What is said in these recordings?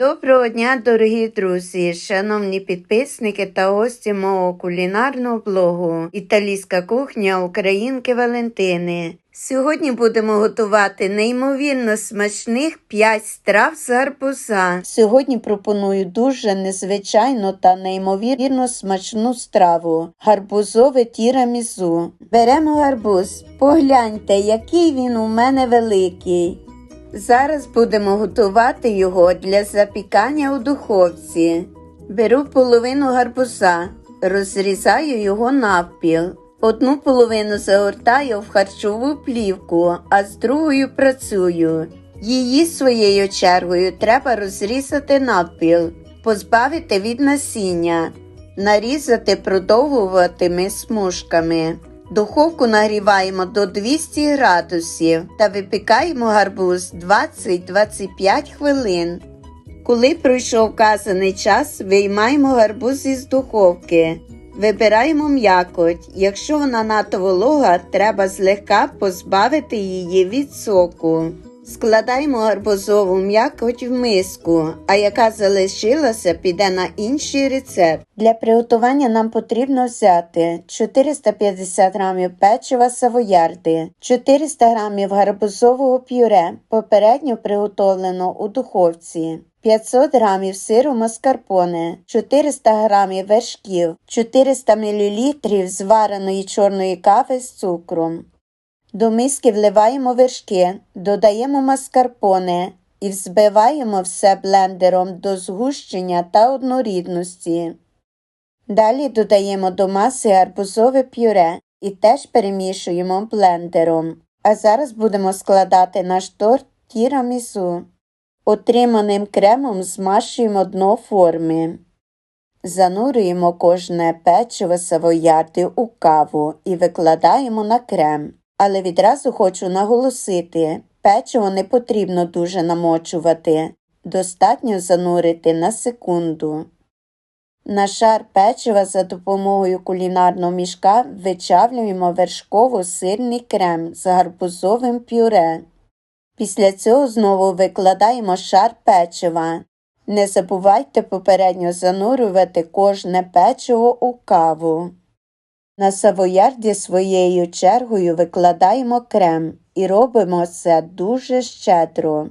Доброго дня, дорогі друзі, шановні підписники та гості мого кулінарного блогу Італійська кухня Українки Валентини. Сьогодні будемо готувати неймовірно смачних 5 страв з гарбуза. Сьогодні пропоную дуже незвичайну та неймовірно смачну страву гарбузове тірамізу. Беремо гарбуз, погляньте, який він у мене великий. Зараз будемо готувати його для запікання у духовці. Беру половину гарбуза, розрізаю його навпіл. Одну половину загортаю в харчову плівку, а з другою працюю. Її своєю чергою треба розрізати навпіл, позбавити від насіння, нарізати продовгуватими смужками. Духовку нагріваємо до 200 градусів та випікаємо гарбуз 20-25 хвилин. Коли пройшов вказаний час, виймаємо гарбуз із духовки. Вибираємо м'якоть. Якщо вона надто волога, треба злегка позбавити її від соку. Складаємо гарбузову м'якоть в миску, а яка залишилася, піде на інший рецепт. Для приготування нам потрібно взяти 450 г печива савоярди, 400 г гарбузового пюре, попередньо приготовлено у духовці. 500 г сиру маскарпоне, 400 г вершків, 400 мл звареної чорної кави з цукром. До миски вливаємо вершки, додаємо маскарпоне і взбиваємо все блендером до згущення та однорідності. Далі додаємо до маси гарбузове пюре і теж перемішуємо блендером. А зараз будемо складати наш торт тірамісу. Отриманим кремом змащуємо дно форми. Занурюємо кожне печиво савоярди у каву і викладаємо на крем. Але відразу хочу наголосити, печиво не потрібно дуже намочувати, достатньо занурити на секунду. На шар печива за допомогою кулінарного мішка вичавлюємо вершково-сирний крем з гарбузовим пюре. Після цього знову викладаємо шар печива. Не забувайте попередньо занурювати кожне печиво у каву. На савоярді своєю чергою викладаємо крем і робимо це дуже щедро.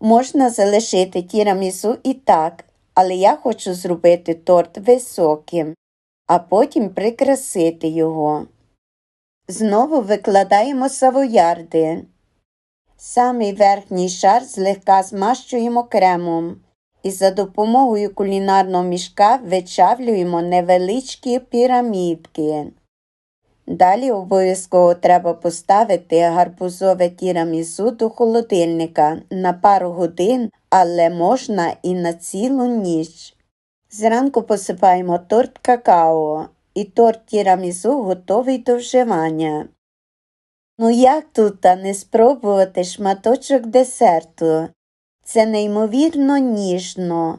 Можна залишити тірамісу і так, але я хочу зробити торт високим, а потім прикрасити його. Знову викладаємо савоярди. Самий верхній шар злегка змащуємо кремом і за допомогою кулінарного мішка вичавлюємо невеличкі пірамідки. Далі обов'язково треба поставити гарбузове тірамісу до холодильника на пару годин, але можна і на цілу ніч. Зранку посипаємо торт какао, і торт тірамісу готовий до вживання. Ну як тут не спробувати шматочок десерту? Це неймовірно ніжно.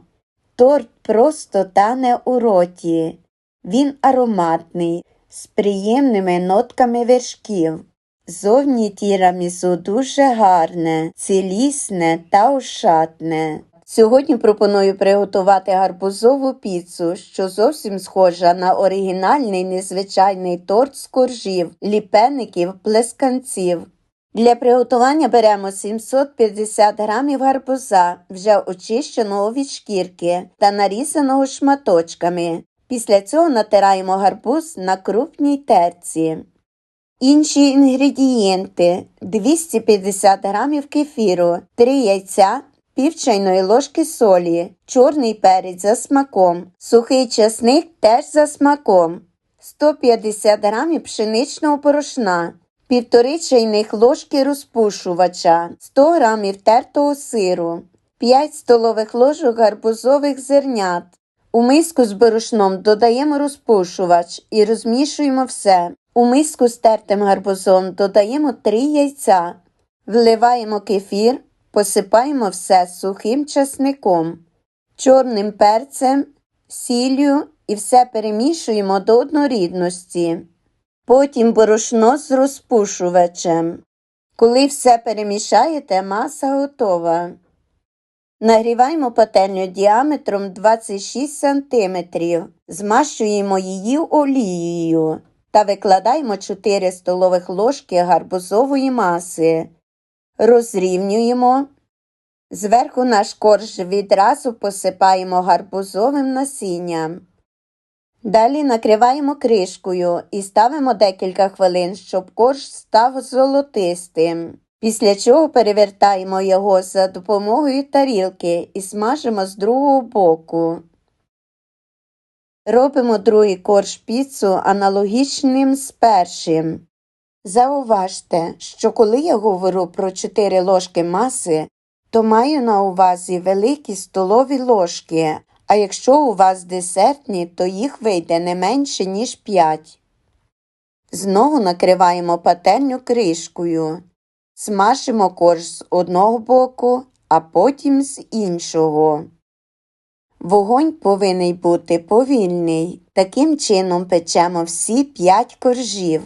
Торт просто тане у роті. Він ароматний, з приємними нотками вершків. Зовні тірамісу дуже гарне, цілісне та ошатне. Сьогодні пропоную приготувати гарбузову піцу, що зовсім схожа на оригінальний незвичайний торт з коржів, ліпеників, плесканців. Для приготування беремо 750 г гарбуза, вже очищеного від шкірки та нарізаного шматочками. Після цього натираємо гарбуз на крупній терці. Інші інгредієнти 250 г кефіру, 3 яйця, пів чайної ложки солі, чорний перець за смаком, сухий часник теж за смаком, 150 г пшеничного порошна півтори чайних ложки розпушувача, 100 г тертого сиру, 5 столових ложок гарбузових зернят. У миску з борошном додаємо розпушувач і розмішуємо все. У миску з тертим гарбузом додаємо 3 яйця, вливаємо кефір, посипаємо все сухим часником, чорним перцем, сіллю і все перемішуємо до однорідності. Потім борошно з розпушувачем. Коли все перемішаєте, маса готова. Нагріваємо пательню діаметром 26 см, змащуємо її олією та викладаємо 4 столових ложки гарбузової маси. Розрівнюємо. Зверху наш корж відразу посипаємо гарбузовим насінням. Далі накриваємо кришкою і ставимо декілька хвилин, щоб корж став золотистим. Після чого перевертаємо його за допомогою тарілки і смажимо з другого боку. Робимо другий корж піцу аналогічним з першим. Зауважте, що коли я говорю про 4 ложки маси, то маю на увазі великі столові ложки, а якщо у вас десертні, то їх вийде не менше, ніж 5. Знову накриваємо пательню кришкою. Смажимо корж з одного боку, а потім з іншого. Вогонь повинен бути повільний. Таким чином печемо всі 5 коржів.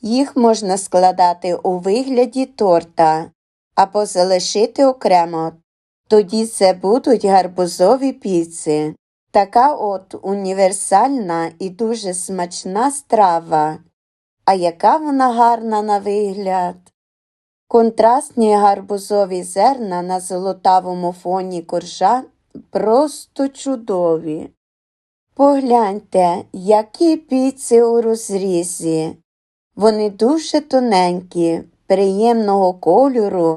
Їх можна складати у вигляді торта або залишити окремо. Тоді це будуть гарбузові піци. Така от універсальна і дуже смачна страва. А яка вона гарна на вигляд. Контрастні гарбузові зерна на золотавому фоні коржа просто чудові. Погляньте, які піци у розрізі. Вони дуже тоненькі, приємного кольору,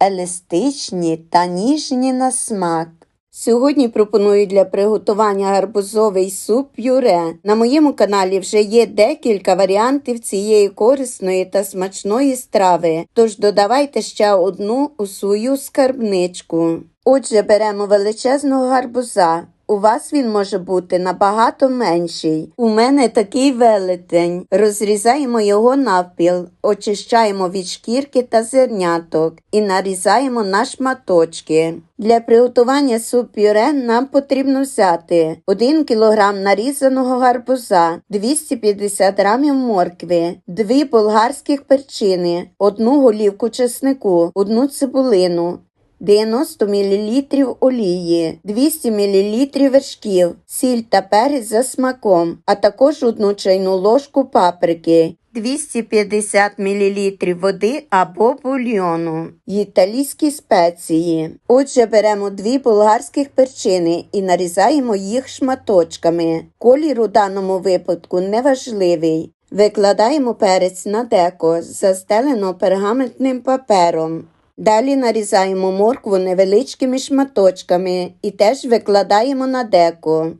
еластичні та ніжні на смак. Сьогодні пропоную для приготування гарбузовий суп пюре. На моєму каналі вже є декілька варіантів цієї корисної та смачної страви, тож додавайте ще одну у свою скарбничку. Отже, беремо величезного гарбуза. У вас він може бути набагато менший. У мене такий велетень. Розрізаємо його навпіл, очищаємо від шкірки та зерняток і нарізаємо на шматочки. Для приготування суп пюре нам потрібно взяти 1 кг нарізаного гарбуза, 250 г моркви, 2 болгарських перчини, 1 голівку чеснику, 1 цибулину, 90 мл олії, 200 мл вершків, сіль та перець за смаком, а також одну чайну ложку паприки, 250 мл води або бульйону, італійські спеції. Отже, беремо дві болгарських перчини і нарізаємо їх шматочками. Колір у даному випадку неважливий. Викладаємо перець на деко, застелено пергаментним папером. Далі нарізаємо моркву невеличкими шматочками і теж викладаємо на деко.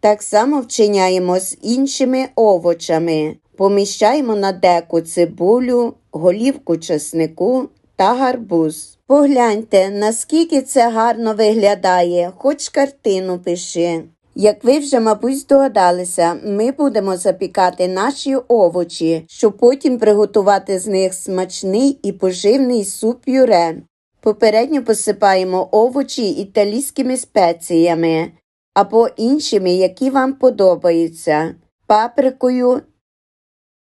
Так само вчиняємо з іншими овочами. Поміщаємо на деку цибулю, голівку чеснику та гарбуз. Погляньте, наскільки це гарно виглядає, хоч картину пиши. Як ви вже, мабуть, здогадалися, ми будемо запікати наші овочі, щоб потім приготувати з них смачний і поживний суп пюре. Попередньо посипаємо овочі італійськими спеціями або іншими, які вам подобаються, паприкою,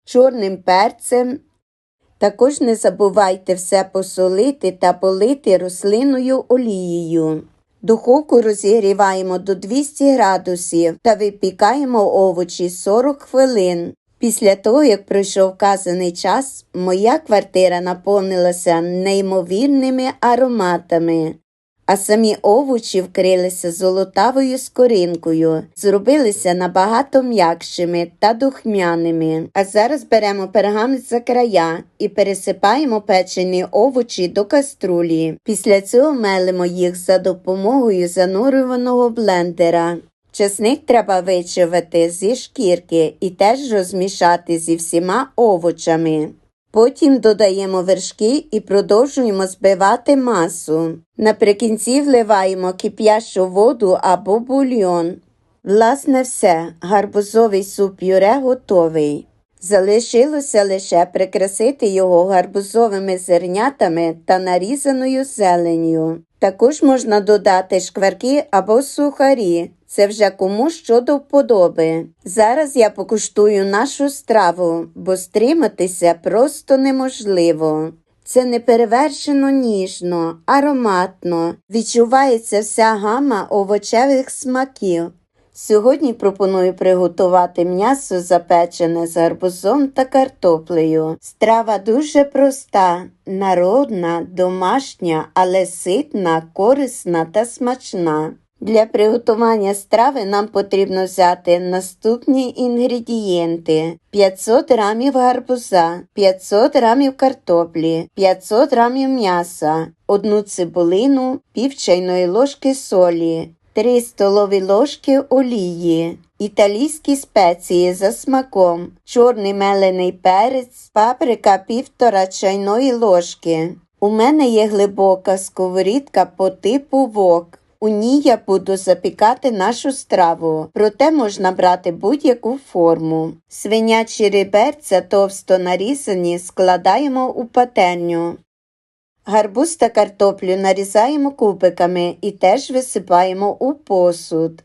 чорним перцем. Також не забувайте все посолити та полити рослинною олією. Духовку розігріваємо до 200 градусів та випікаємо овочі 40 хвилин. Після того, як пройшов вказаний час, моя квартира наповнилася неймовірними ароматами а самі овочі вкрилися золотавою скоринкою, зробилися набагато м'якшими та духмяними. А зараз беремо пергамент за края і пересипаємо печені овочі до каструлі. Після цього мелимо їх за допомогою занурюваного блендера. Чесник треба вичавити зі шкірки і теж розмішати зі всіма овочами. Потім додаємо вершки і продовжуємо збивати масу. Наприкінці вливаємо кип'ящу воду або бульйон. Власне, все, гарбузовий суп пюре готовий. Залишилося лише прикрасити його гарбузовими зернятами та нарізаною зеленню. Також можна додати шкварки або сухарі. Це вже кому що до вподоби. Зараз я покуштую нашу страву, бо стриматися просто неможливо. Це неперевершено ніжно, ароматно, відчувається вся гама овочевих смаків. Сьогодні пропоную приготувати м'ясо запечене з гарбузом та картоплею. Страва дуже проста, народна, домашня, але ситна, корисна та смачна. Для приготування страви нам потрібно взяти наступні інгредієнти: 500 грамів гарбуза, 500 грамів картоплі, 500 грамів м'яса, одну цибулину, пів чайної ложки солі, 3 столові ложки олії, італійські спеції за смаком, чорний мелений перець, паприка півтора чайної ложки. У мене є глибока сковорідка по типу вок. У ній я буду запікати нашу страву, проте можна брати будь-яку форму. Свинячі реберця товсто нарізані складаємо у пательню. Гарбуз та картоплю нарізаємо кубиками і теж висипаємо у посуд.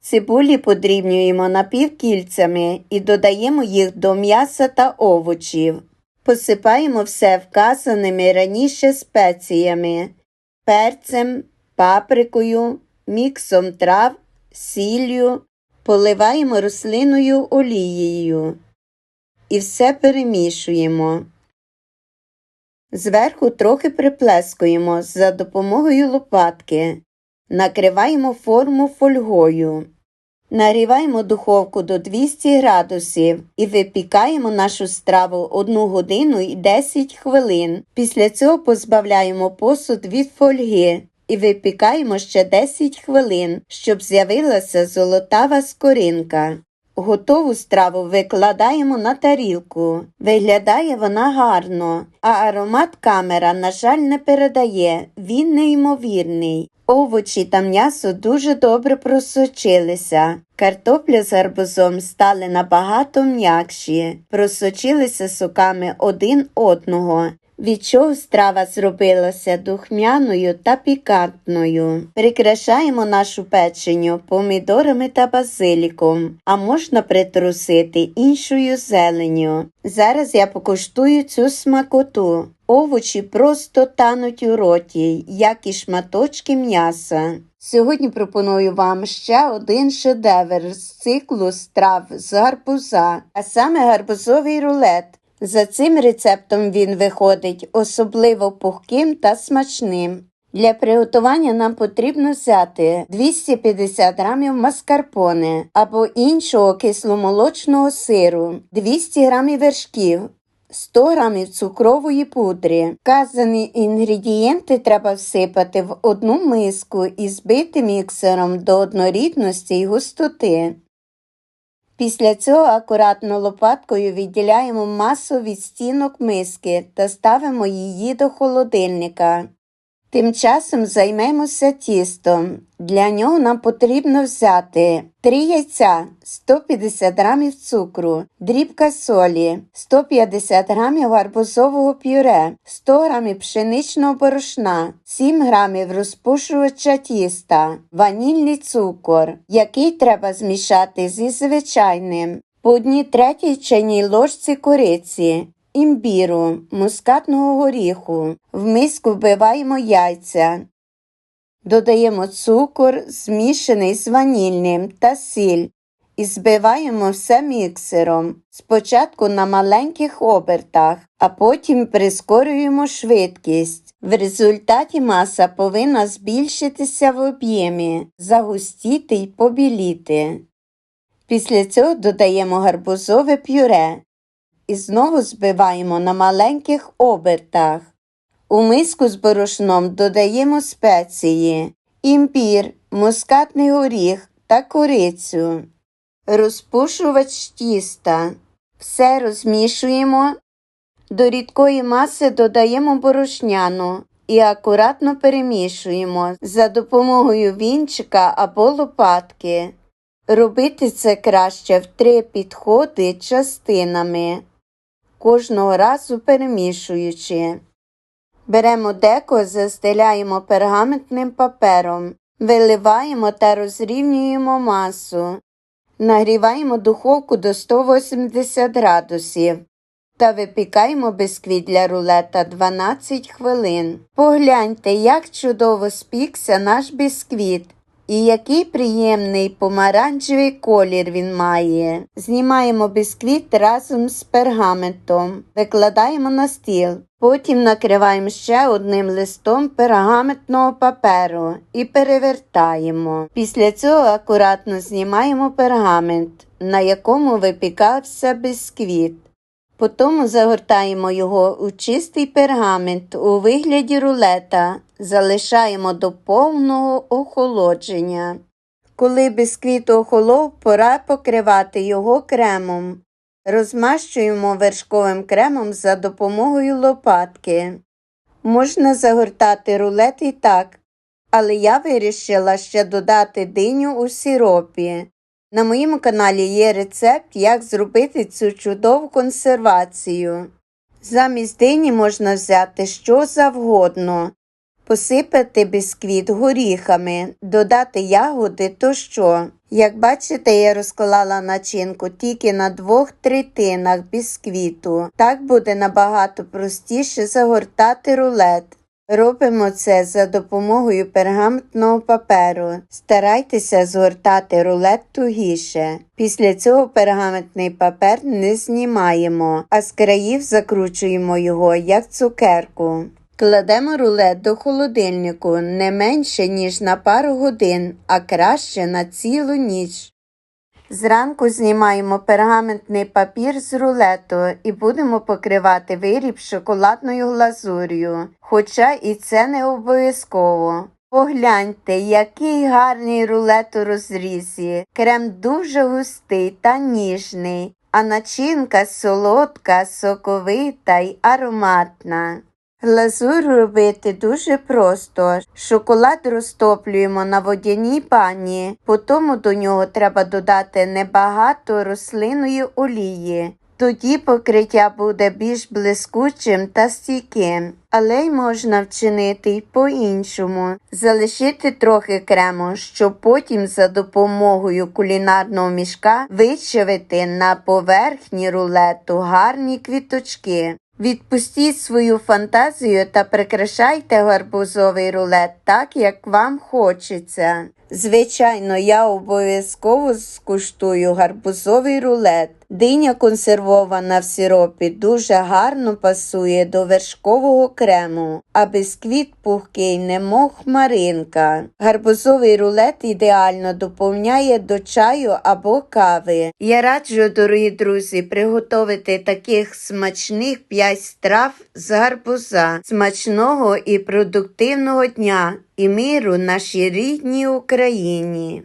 Цибулі подрібнюємо напівкільцями і додаємо їх до м'яса та овочів. Посипаємо все вказаними раніше спеціями перцем, паприкою, міксом трав, сіллю, поливаємо рослиною олією і все перемішуємо. Зверху трохи приплескуємо за допомогою лопатки, накриваємо форму фольгою. Нагріваємо духовку до 200 градусів і випікаємо нашу страву 1 годину і 10 хвилин. Після цього позбавляємо посуд від фольги і випікаємо ще 10 хвилин, щоб з'явилася золотава скоринка. Готову страву викладаємо на тарілку. Виглядає вона гарно, а аромат камера, на жаль, не передає, він неймовірний. Овочі та м'ясо дуже добре просочилися. Картопля з гарбузом стали набагато м'якші, просочилися соками один одного, від чого страва зробилася духмяною та пікантною. Прикрашаємо нашу печеню помідорами та базиліком, а можна притрусити іншою зеленню. Зараз я покуштую цю смакоту. Овочі просто тануть у роті, як і шматочки м'яса. Сьогодні пропоную вам ще один шедевр з циклу страв з гарбуза, а саме гарбузовий рулет. За цим рецептом він виходить особливо пухким та смачним. Для приготування нам потрібно взяти 250 г маскарпоне або іншого кисломолочного сиру, 200 г вершків, 100 г цукрової пудри. Вказані інгредієнти треба всипати в одну миску і збити міксером до однорідності й густоти. Після цього акуратно лопаткою відділяємо масу від стінок миски та ставимо її до холодильника. Тим часом займемося тістом. Для нього нам потрібно взяти 3 яйця, 150 г цукру, дрібка солі, 150 г гарбузового пюре, 100 г пшеничного борошна, 7 г розпушувача тіста, ванільний цукор, який треба змішати зі звичайним, по одній третій чайній ложці кориці, імбіру, мускатного горіху. В миску вбиваємо яйця. Додаємо цукор, змішаний з ванільним та сіль і збиваємо все міксером. Спочатку на маленьких обертах, а потім прискорюємо швидкість. В результаті маса повинна збільшитися в об'ємі, загустіти й побіліти. Після цього додаємо гарбузове пюре і знову збиваємо на маленьких обертах. У миску з борошном додаємо спеції, імбір, мускатний горіх та корицю, розпушувач тіста. Все розмішуємо. До рідкої маси додаємо борошняну і акуратно перемішуємо за допомогою вінчика або лопатки. Робити це краще в три підходи частинами кожного разу перемішуючи. Беремо деко, застеляємо пергаментним папером, виливаємо та розрівнюємо масу. Нагріваємо духовку до 180 градусів. та випікаємо бісквіт для рулета 12 хвилин. Погляньте, як чудово спікся наш бісквіт. І який приємний помаранчевий колір він має. Знімаємо бісквіт разом з пергаментом, викладаємо на стіл. Потім накриваємо ще одним листом пергаментного паперу і перевертаємо. Після цього акуратно знімаємо пергамент, на якому випікався бісквіт. Потім загортаємо його у чистий пергамент у вигляді рулета, залишаємо до повного охолодження. Коли бісквіт охолов, пора покривати його кремом. Розмащуємо вершковим кремом за допомогою лопатки. Можна загортати рулет і так, але я вирішила ще додати диню у сиропі. На моєму каналі є рецепт, як зробити цю чудову консервацію. Замість дині можна взяти що завгодно, посипати бісквіт горіхами, додати ягоди тощо. Як бачите, я розклала начинку тільки на двох третинах бісквіту. Так буде набагато простіше загортати рулет. Робимо це за допомогою пергаментного паперу. Старайтеся згортати рулет тугіше. Після цього пергаментний папер не знімаємо, а з країв закручуємо його як цукерку. Кладемо рулет до холодильнику не менше, ніж на пару годин, а краще на цілу ніч. Зранку знімаємо пергаментний папір з рулету і будемо покривати виріб шоколадною глазур'ю, хоча і це не обов'язково. Погляньте, який гарний рулет у розрізі. Крем дуже густий та ніжний, а начинка солодка, соковита й ароматна. Глазур робити дуже просто. Шоколад розтоплюємо на водяній пані, потім до нього треба додати небагато рослинної олії. Тоді покриття буде більш блискучим та стійким, але й можна вчинити й по-іншому, залишити трохи крему, щоб потім за допомогою кулінарного мішка вичавити на поверхні рулету гарні квіточки. Відпустіть свою фантазію та прикрашайте гарбузовий рулет так, як вам хочеться. Звичайно, я обов'язково скуштую гарбузовий рулет. Диня консервована в сиропі дуже гарно пасує до вершкового крему, а бісквіт пухкий, немов хмаринка. Гарбузовий рулет ідеально доповняє до чаю або кави. Я раджу, дорогі друзі, приготувати таких смачних 5 страв з гарбуза, смачного і продуктивного дня і миру нашій рідній Україні.